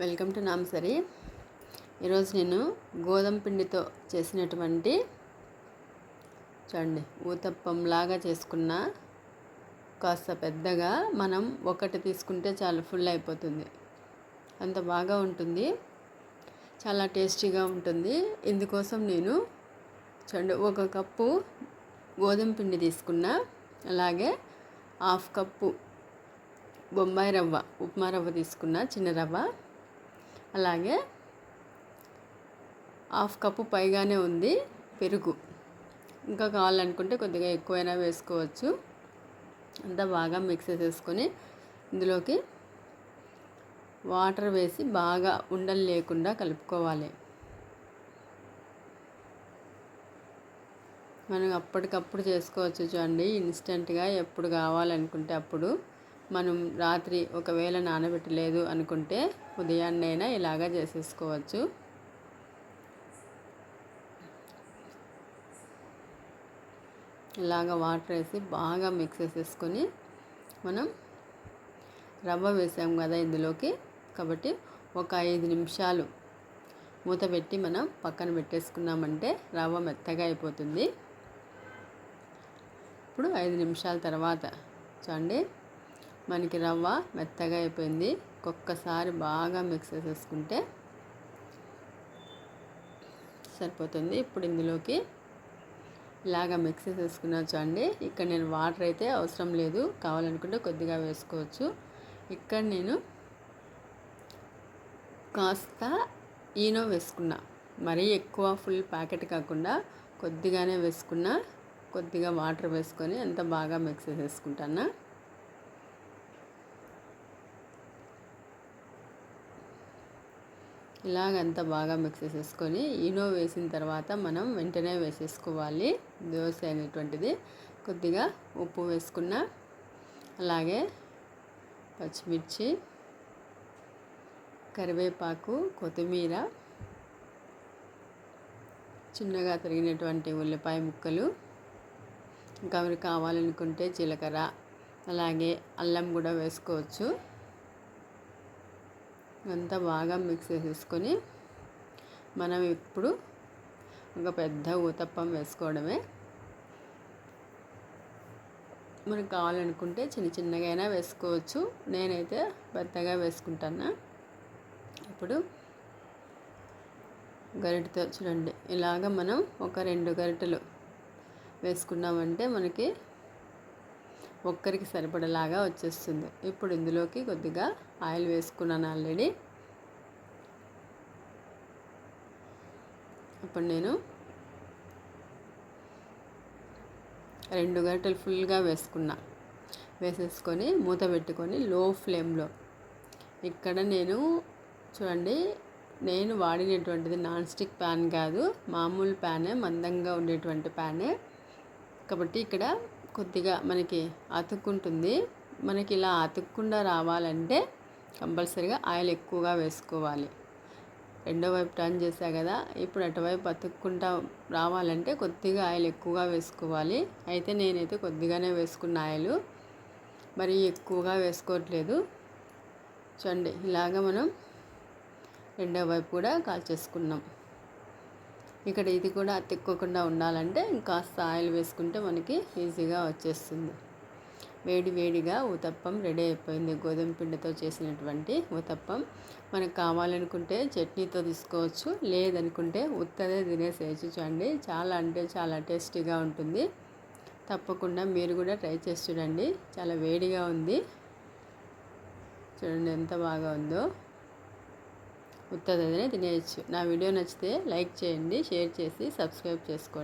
Welcome to నామసరి ఈరోజు నేను గోధుమ పిండితో చేసినటువంటి చూడండి ఊతప్పంలాగా చేసుకున్న కాస్త పెద్దగా మనం ఒకటి తీసుకుంటే చాలా ఫుల్ అయిపోతుంది. అంత బాగా ఉంటుంది. చాలా టేస్టీగా ఉంటుంది. ఇందుకోసం నేను చూడండి ఒక కప్పు గోధుమ పిండి తీసుకున్న అలాగే హాఫ్ కప్పు బొంబాయి రవ్వ ఉప్మా రవ్వ తీసుకున్న చిన్న రవ్వ. అలాగే హాఫ్ కప్పు పైగానే ఉంది పెరుగు. ఇంకా కావాలనుకుంటే కొద్దిగా ఎక్కువైనా వేసుకోవచ్చు. అంతా బాగా మిక్స్ చేసేసుకొని ఇందులోకి వాటర్ వేసి బాగా ఉండలు లేకుండా కలుపుకోవాలి. మనం అప్పటికప్పుడు చేసుకోవచ్చు చూడండి ఇన్స్టెంట్గా ఎప్పుడు కావాలనుకుంటే అప్పుడు. మనం రాత్రి ఒకవేళ నానబెట్టలేదు అనుకుంటే ఉదయాన్నైనా ఇలాగా చేసేసుకోవచ్చు. ఇలాగ వాటర్ వేసి బాగా మిక్స్ చేసేసుకొని మనం రవ్వ వేసాం కదా ఇందులోకి. కాబట్టి ఒక ఐదు నిమిషాలు మూత పెట్టి మనం పక్కన పెట్టేసుకున్నామంటే రవ్వ మెత్తగా అయిపోతుంది. ఇప్పుడు ఐదు నిమిషాల తర్వాత చూడండి. మనకి రవ్వ మెత్తగా అయిపోయింది. ఒక్కసారి బాగా మిక్స్ చేసేసుకుంటే సరిపోతుంది. ఇప్పుడు ఇందులోకి ఇలాగ మిక్స్ చేసేసుకున్నా చూడండి. ఇక్కడ నేను వాటర్ అయితే అవసరం లేదు. కావాలనుకుంటే కొద్దిగా వేసుకోవచ్చు. ఇక్కడ నేను కాస్త ఈనో వేసుకున్నా. మరీ ఎక్కువ ఫుల్ ప్యాకెట్ కాకుండా కొద్దిగానే వేసుకున్నా కొద్దిగా వాటర్ వేసుకొని అంత బాగా మిక్స్ చేసేసుకుంటాను? ఇలాగంతా బాగా మిక్స్ చేసేసుకొని ఈనో వేసిన తర్వాత మనం వెంటనే వేసేసుకోవాలి దోశ అనేటువంటిది. కొద్దిగా ఉప్పు వేసుకున్న అలాగే పచ్చిమిర్చి కరివేపాకు కొత్తిమీర చిన్నగా తరిగినటువంటి ఉల్లిపాయ ముక్కలు ఇంకా మీరు కావాలనుకుంటే జీలకర్ర అలాగే అల్లం కూడా వేసుకోవచ్చు. అంతా బాగా మిక్స్ చేసేసుకొని మనం ఇప్పుడు ఒక పెద్ద ఊతప్పం వేసుకోవడమే. మనకు కావాలనుకుంటే చిన్న చిన్నగా అయినా వేసుకోవచ్చు. నేనైతే పెద్దగా వేసుకుంటాను. ఇప్పుడు గరిటతో చూడండి ఇలాగ మనం ఒక రెండు గరిటెలు వేసుకున్నామంటే మనకి ఒక్కరికి సరిపడేలాగా వచ్చేస్తుంది. ఇప్పుడు ఇందులోకి కొద్దిగా ఆయిల్ వేసుకున్నాను ఆల్రెడీ. ఇప్పుడు నేను రెండు గంటలు ఫుల్గా వేసుకున్నా. వేసేసుకొని మూత పెట్టుకొని లో ఫ్లేమ్లో. ఇక్కడ నేను చూడండి నేను వాడినటువంటిది నాన్ స్టిక్ ప్యాన్ కాదు మామూలు ప్యానే మందంగా ఉండేటువంటి ప్యానే. కాబట్టి ఇక్కడ కొద్దిగా మనకి అతుక్కుంటుంది మనకి ఇలా అతుక్కుండా రావాలంటే కంపల్సరీగా ఆయిల్ ఎక్కువగా వేసుకోవాలి. రెండో వైపు టర్న్ చేసా కదా ఇప్పుడు అటువైపు అతుక్కుంటా రావాలంటే కొద్దిగా ఆయిల్ ఎక్కువగా వేసుకోవాలి. అయితే నేనైతే కొద్దిగానే వేసుకున్న ఆయిల్ మరి ఎక్కువగా వేసుకోవట్లేదు. చూడండి ఇలాగ మనం రెండో వైపు కూడా కాల్చేసుకున్నాం. ఇక్కడ ఇది కూడా తిక్కకుండా ఉండాలంటే ఇంకాస్త ఆయిల్ వేసుకుంటే మనకి ఈజీగా వచ్చేస్తుంది. వేడి వేడిగా ఊతప్పం రెడీ అయిపోయింది. గోధుమ పిండితో చేసినటువంటి ఊతప్పం మనకు కావాలనుకుంటే చట్నీతో తీసుకోవచ్చు. లేదనుకుంటే ఉత్తదే తినేసేయచ్చు చూడండి. చాలా అంటే చాలా టేస్టీగా ఉంటుంది. తప్పకుండా మీరు కూడా ట్రై చేసి చూడండి. చాలా వేడిగా ఉంది. చూడండి ఎంత బాగా ఉందో. ఉత్తదనే తినేయచ్చు. నా వీడియో నచ్చితే లైక్ చేయండి షేర్ చేసి సబ్స్క్రైబ్ చేసుకోండి.